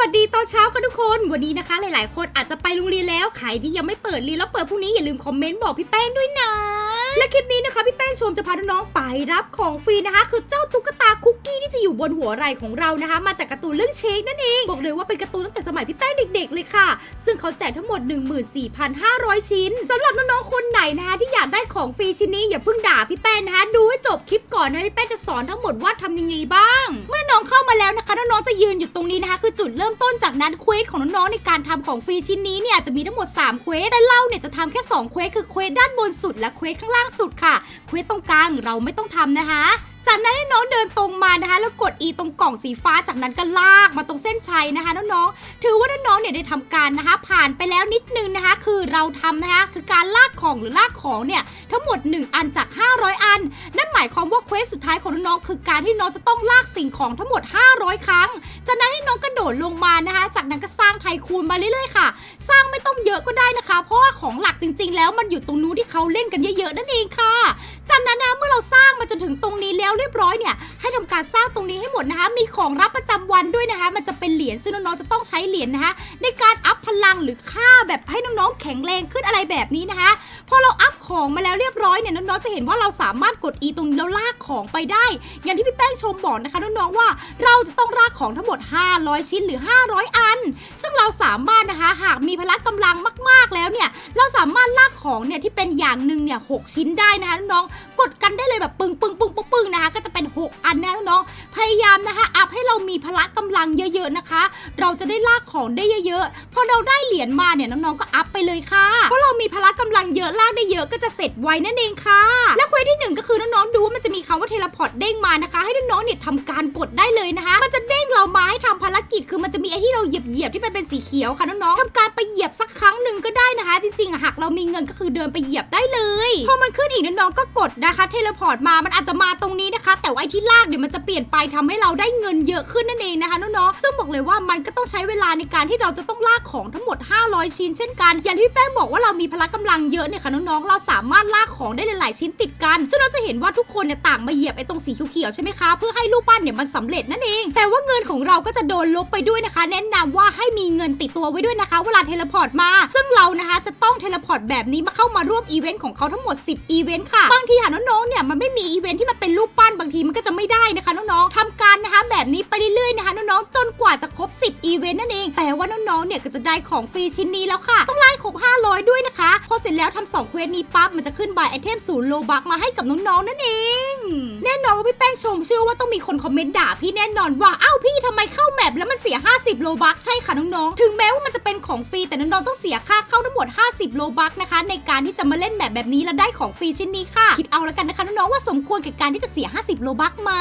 วัสดีตอนเช้าค่ะทุกคน วันนี้นะคะ หลาย ๆ คนอาจจะไปโรงเรียนแล้วใครที่ยังไม่เปิดเรียนแล้วเปิดพรุ่งนี้อย่าลืมคอมเมนต์บอกพี่แป้งด้วยนะ และคลิปนี้นะคะพี่แป้งชมจะพาน้องๆไปรับของฟรีนะคะ คือเจ้าตุ๊กตาคุกกี้ที่จะอยู่บนหัวไหล่ของเรานะคะ มาจากการ์ตูนเรื่องเชคนั่นเองบอกเลยว่าเป็นการ์ตูนตั้งแต่สมัยพี่แป้งเด็ก ๆ เลยค่ะ ซึ่งเขาแจกทั้งหมด 14,500 ชิ้นสำหรับน้องๆคนไหนนะคะที่อยากได้ของฟรีชิ้นนี้อย่าเพิ่งด่าพี่แป้งนะคะดูให้จบคลิป ก่อนนะพี่แป้งจะสอนทั้งหมดว่าทำยังไงบ้าง เมื่อน้องเข้ามาแล้วนะคะน้องๆจะยืนอยู่ตรงนี้นะคะ คือจุดเริ่มต้นจากนั้นเควสของน้องๆในการทำของฟรีชิ้นนี้เนี่ยจะมีทั้งหมด3เควสแต่เราเนี่ยจะทำแค่2เควสคือเควสด้านบนสุดและเควสข้างล่างสุดค่ะเควสตรงกลางเราไม่ต้องทำนะคะ จากนั้นให้น้องเดินตรงมานะคะ แล้วกด E ตรงกล่องสีฟ้าจากนั้นก็ลากมาตรงเส้นชัยนะคะน้องๆถือว่าน้องๆเนี่ยได้ทำการนะคะ ผ่านไปแล้วนิดนึงนะคะ คือเราทำนะคะ คือการลากของหรือลากของเนี่ยทั้งหมด 1 อันจาก 500 อัน นั่นหมายความว่าเควสสุดท้ายของน้องๆคือการที่น้องจะต้องลากสิ่งของทั้งหมด 500 ครั้ง จากนั้นให้น้องกระโดดลงมานะคะ จากนั้นก็สร้างไทคูนมาเรื่อยๆค่ะ สร้างไม่ต้องเยอะก็ได้นะคะ เพราะว่าของหลักจริง ๆ แล้วมันอยู่ตรงนู้นที่เขาเล่นกันเยอะๆนั่นเองค่ะ นั้นนะเมื่อเราสร้างมาจนถึงตรงนี้แล้วเรียบร้อยเนี่ยให้ทำการสร้างตรงนี้ให้หมดนะคะ มีของรับประจำวันด้วยนะคะ มันจะเป็นเหรียญซึ่งน้องๆจะต้องใช้เหรียญนะคะ ในการอัพพลังหรือค่าแบบให้น้องๆแข็งแรงขึ้นอะไรแบบนี้นะคะพอเราอัพของมาแล้วเรียบร้อยเนี่ยน้องๆจะเห็นว่าเราสามารถกด E ตรงนี้แล้วลากของไปได้ อย่างที่พี่แป้งชมบอกนะคะน้องๆว่าเราจะต้องลากของทั้งหมด 500 ชิ้นหรือ 500 อัน ซึ่งเราสามารถนะคะหากมีพละกำลังมาก ๆแล้วเนี่ยเราสามารถลากของเนี่ยที่เป็นอย่างหนึ่งเนี่ยหกชิ้นได้นะคะน้องๆกดกันได้เลยแบบปึงปึงปึงปึงปึงนะคะก็จะเป็น 6อันนะน้องๆพยายามนะคะอัพให้เรามีพละกำลังเยอะๆนะคะ เราจะได้ลากของได้เยอะๆพอเราได้เหรียญมาเนี่ยน้องๆก็อั ไปเลยค่ะเพราะเรามีพละกำลังเยอะลากได้เยอะก็จะเสร็จไวนั่นเองค่ะ และเควสที่หนึ่งก็คือน้องๆดูว่ามันจะมีคำว่าเทเลพอร์ตเด้งมานะคะ ให้น้องๆเนี่ยทำการกดได้เลยนะคะ มันจะเด้งเรามาให้ทำภารกิจคือมันจะมีไอ้ที่เราเหยียบเหยียบๆที่มันเป็นสีเขียวค่ะน้องๆทำการไปเหยียบสักครั้งหนึ่งก็ได้นะคะ จริงๆหากเรามีเงินก็คือเดินไปเหยียบได้เลยพอมันขึ้นอีกน้องๆก็กดนะคะ เทเลพอร์ตมามันอาจจะมาตรงนี้นะคะ แต่ว่าไอ้ที่ลากเดี๋ยวมันจะเปลี่ยนไปทำให้เราได้เงินเยอะขึ้นนั่นเองนะคะน้องๆซึ่งบอกเลยว่ามันก็ต้องใช้เวลาในการที่เราจะต้องลากของทั้งหมด 500 ชิ้นเช่นกันอย่างที่พี่แป้งบอกว่าเรามีพละกำลังเยอะเนี่ยค่ะน้องๆ เราสามารถลากของได้หลายๆชิ้นติดกัน ซึ่งเราจะเห็นว่าทุกคนเนี่ยต่างมาเหยียบไอ้ตรงสีเขียวๆใช่ไหมคะ เพื่อให้รูปปั้นเนี่ยมันสำเร็จนั่นเอง แต่ว่าเงินของเราก็จะโดนลบไปด้วยนะคะ แนะนำว่าให้มีเงินติดตัวไว้ด้วยนะคะ เวลาเทเลพอร์ตมา ซึ่งเรานะคะจะต้องเทเลพอร์ตแบบนี้มาเข้ามาร่วมอีเวนต์ของเขาทั้งหมด 10 อีเวนต์ค่ะ บางทีหาน้องๆ เนี่ยมันไม่มีอีเวนต์ที่มันเป็นรูปปั้นบางทีมันก็จะไม่ได้นะคะน้องๆทำการนะคะแบบนี้ไปเรื่อยๆนะคะน้องๆ จนกว่าจะครบ 10 อีเวนต์นั่นเอง แปลว่าน้องๆ เนี่ยก็จะได้ของฟรีชิ้นนี้แล้วค่ะ ต้องไล่ ครบ500ด้วยนะคะ พอเสร็จแล้วทำสองเควสนี้ปั๊บมันจะขึ้นบายไอเทมศูนย์โลบักมาให้กับน้องๆนั่นเอง แน่นอนว่าพี่แป้งชมเชื่อว่าต้องมีคนคอมเมนต์ด่าพี่แน่นอนว่าอ้าวพี่ทำไมเข้าแมปแล้วมันเสีย 50 โลบักใช่ค่ะน้องๆ ถึงแม้ว่ามันจะเป็นของฟรีแต่น้องๆต้องเสียค่าเข้าทั้งหมด 50 โลบักนะคะในการที่จะมาเล่นแมปแบบนี้แล้วได้ของฟรีชิ้นนี้ค่ะ คิดเอาแล้วกันนะคะน้องๆว่าสมควรกับการที่จะเสีย 50 โลบักไหม